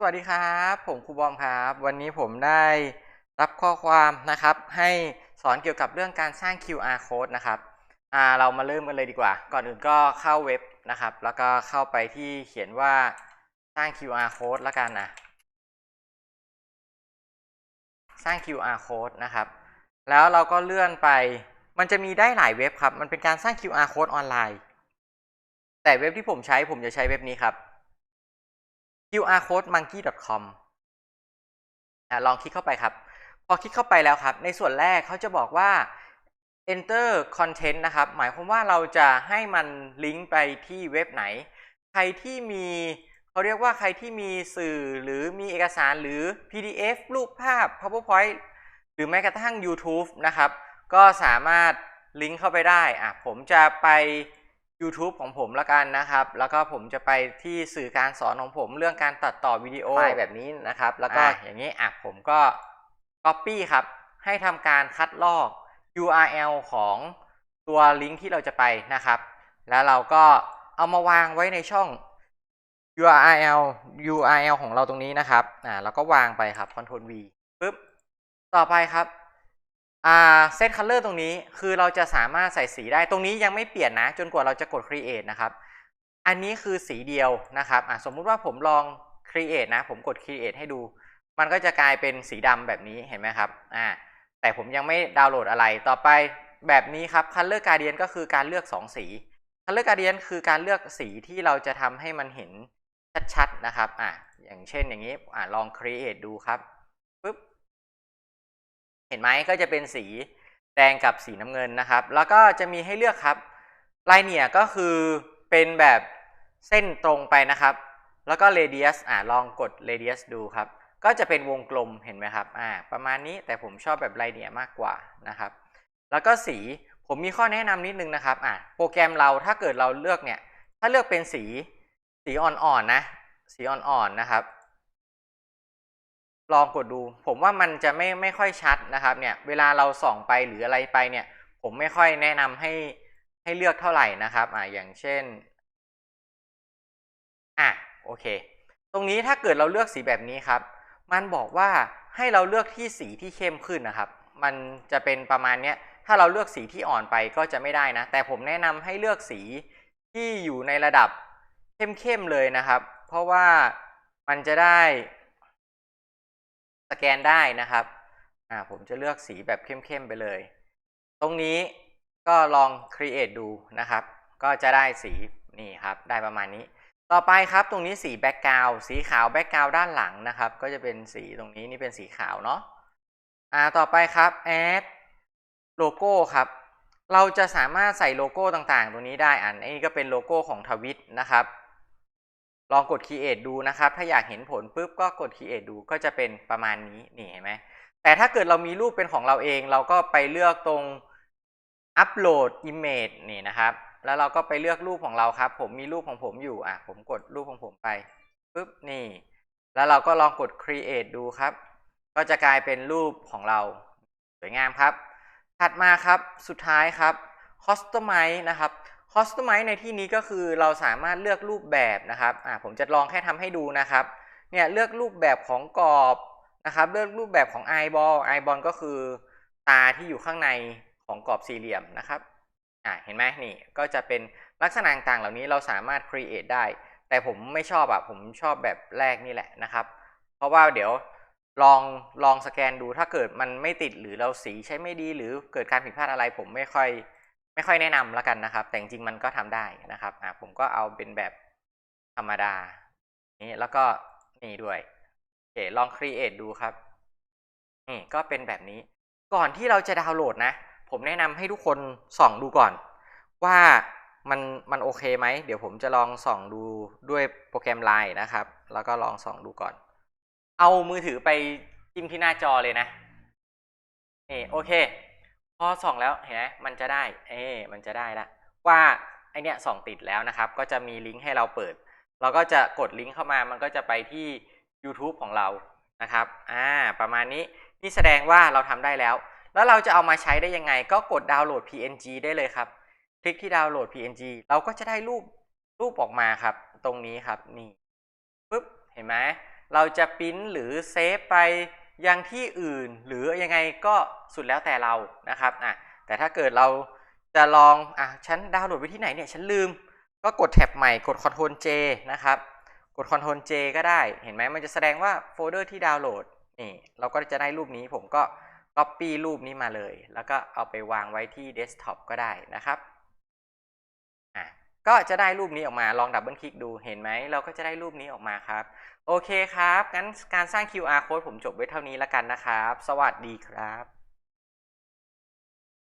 สวัสดีครับ ผมครูบอมครับ วันนี้ผมได้รับข้อความนะครับ ให้สอนเกี่ยวกับเรื่องการสร้าง QR code นะครับเรามาเริ่มกันเลยดีกว่า ก่อนอื่นก็เข้าเว็บนะครับ แล้วก็เข้าไปที่เขียนว่าสร้าง QR code แล้วกันนะสร้าง QR code นะครับ แล้วเราก็เลื่อนไป มันจะมีได้หลายเว็บครับ มันเป็นการสร้าง QR code ออนไลน์ แต่เว็บที่ผมใช้ผมจะใช้เว็บนี้ครับ qrcodemonkey.com ลองคลิกเข้าไปครับ พอคลิกเข้าไปแล้วครับ ในส่วนแรกเขาจะบอกว่า enter content นะครับ หมายความว่าเราจะให้มันลิงก์ไปที่เว็บไหน ใครที่มีเขาเรียกว่าใครที่มีสื่อหรือมีเอกสารหรือ PDF รูปภาพ PowerPoint หรือแม้กระทั่ง YouTube นะครับ ก็สามารถลิงก์เข้าไปได้อะผมจะไป YouTube ของผมละกันนะครับ แล้วก็ผมจะไปที่สื่อการสอนของผมเรื่องการตัดต่อวิดีโอไฟล์แบบนี้นะครับ แล้วก็อย่างนี้อะผมก็ Copy ครับ ให้ทำการคัดลอก URL ของตัวลิงก์ที่เราจะไปนะครับ แล้วเราก็เอามาวางไว้ในช่อง URL URL ของเราตรงนี้นะครับ อ่าเราก็วางไปครับ Ctrl V ปึ๊บ ต่อไปครับอ่า เซตคัลเลอร์ตรงนี้คือเราจะสามารถใส่สีได้ตรงนี้ยังไม่เปลี่ยนนะ จนกว่าเราจะกด create นะครับ อันนี้คือสีเดียวนะครับสมมุติว่าผมลอง create นะ ผมกด create ให้ดู มันก็จะกลายเป็นสีดำแบบนี้เห็นไหมครับอ่าแต่ผมยังไม่ดาวน์โหลดอะไรต่อไปแบบนี้ครับ color gradient ก็คือการเลือก 2 สี color gradient คือการเลือกสีที่เราจะทำให้มันเห็นชัดๆนะครับอะอย่างเช่นอย่างนี้อะลอง create ดูครับ เห็นไหมก็จะเป็นสีแดงกับสีน้ำเงินนะครับ แล้วก็จะมีให้เลือกครับลายเนี่ยก็คือเป็นแบบเส้นตรงไปนะครับ แล้วก็ radius อ่าลองกด radius ดูครับ ก็จะเป็นวงกลมเห็นไหมครับอ่าประมาณนี้แต่ผมชอบแบบลายเนี่ยมากกว่านะครับ แล้วก็สีผมมีข้อแนะนำนิดนึงนะครับอ่าโปรแกรมเราถ้าเกิดเราเลือกเนี่ยถ้าเลือกเป็นสีสีอ่อนๆนะสีอ่อนๆนะครับ ลองกดดู ผมว่ามันจะไม่ไม่ค่อยชัดนะครับเนี่ยเวลาเราส่องไปหรืออะไรไปเนี่ย ผมไม่ค่อยแนะนำให้ให้เลือกเท่าไหร่นะครับอ่าอย่างเช่นอะโอเค ตรงนี้ถ้าเกิดเราเลือกสีแบบนี้ครับ มันบอกว่าให้เราเลือกที่สีที่เข้มขึ้นนะครับ มันจะเป็นประมาณเนี้ยถ้าเราเลือกสีที่อ่อนไปก็จะไม่ได้นะ แต่ผมแนะนำให้เลือกสีที่อยู่ในระดับเข้มๆเลยนะครับ เพราะว่ามันจะได้ สแกนได้นะครับอ่าผมจะเลือกสีแบบเข้มๆไปเลย ตรงนี้ก็ลอง create ดูนะครับ ก็จะได้สีนี่ครับ ได้ประมาณนี้ ต่อไปครับตรงนี้สีแบ็กกราวสีขาวแบ็กกราวด้านหลังนะครับ ก็จะเป็นสีตรงนี้นี่เป็นสีขาวเนาะอ่าต่อไปครับ add โลโก้ครับ เราจะสามารถใส่โลโก้ต่างๆ ตรงนี้ได้อันนี้ก็เป็นโลโก้ของทวิตนะครับ ลองกด create ดูนะครับ ถ้าอยากเห็นผลปุ๊บก็กด create ดูก็จะเป็นประมาณนี้นี่เห็นไหมแต่ถ้าเกิดเรามีรูปเป็นของเราเอง เราก็ไปเลือกตรง upload image นี่นะครับ แล้วเราก็ไปเลือกรูปของเราครับ ผมมีรูปของผมอยู่อะผมกดรูปของผมไปปุ๊บนี่ แล้วเราก็ลองกด create ดูครับ ก็จะกลายเป็นรูปของเราสวยงามครับ ถัดมาครับสุดท้ายครับ customize นะครับ Customize ในที่นี้ก็คือเราสามารถเลือกรูปแบบนะครับอ่าผมจะลองแค่ทำให้ดูนะครับ เนี่ยเลือกรูปแบบของกรอบนะครับ เลือกรูปแบบของ eyeball eyeball ก็คือตาที่อยู่ข้างในของกรอบสี่เหลี่ยมนะครับอ่าเห็นไหมนี่ก็จะเป็นลักษณะต่างๆเหล่านี้เราสามารถ create ได้ แต่ผมไม่ชอบอะผมชอบแบบแรกนี่แหละนะครับ เพราะว่าเดี๋ยวลองลองสแกนดูถ้าเกิดมันไม่ติดหรือเราสีใช้ไม่ดีหรือเกิดการผิดพลาดอะไรผมไม่ค่อย ไม่ค่อยแนะนำแล้วกันนะครับ แต่จริงๆมันก็ทำได้นะครับอะผมก็เอาเป็นแบบธรรมดา นี่แล้วก็นี่ด้วยโอเคลอง create ดูครับนี่ก็เป็นแบบนี้ ก่อนที่เราจะดาวน์โหลดนะ ผมแนะนำให้ทุกคนส่องดูก่อน ว่ามันมันโอเคไหม เดี๋ยวผมจะลองส่องดูด้วยโปรแกรม Line นะครับ แล้วก็ลองส่องดูก่อน เอามือถือไปจิ้มที่หน้าจอเลยนะนี่โอเค พอส่องแล้วเห็นไหมมันจะได้ เอ๊มันจะได้ละว่าไอเนี้ยส่องติดแล้วนะครับ ก็จะมีลิงก์ให้เราเปิด เราก็จะกดลิงก์เข้ามามันก็จะไปที่ YouTube ของเรานะครับ อ่า ประมาณนี้ นี่แสดงว่าเราทำได้แล้ว แล้วเราจะเอามาใช้ได้ยังไง ก็กดดาวน์โหลด PNG ได้เลยครับ คลิกที่ดาวน์โหลด PNG เราก็จะได้รูปรูปออกมาครับ ตรงนี้ครับ นี่ ปึ๊บ เห็นไหม เราจะปริ้นหรือเซฟไป ยังที่อื่นหรือยังไงก็สุดแล้วแต่เรานะครับอะแต่ถ้าเกิดเราจะลองอะฉันดาวน์โหลดไว้ที่ไหนเนี่ยฉันลืม ก็กดแท็บใหม่กด Ctrl J นะครับ กด Ctrl J ก็ได้เห็นไหมมันจะแสดงว่าโฟลเดอร์ที่ดาวน์โหลดนี่เราก็จะได้รูปนี้ผมก็ Copy รูปนี้มาเลย แล้วก็เอาไปวางไว้ที่เดสก์ท็อปก็ได้นะครับ ก็จะได้รูปนี้ออกมาลองดับเบิลคลิกดูเห็นไหม เราก็จะได้รูปนี้ออกมาครับ โอเคครับ งั้นการสร้าง QR code ผมจบไว้เท่านี้แล้วกันนะครับ สวัสดีครับ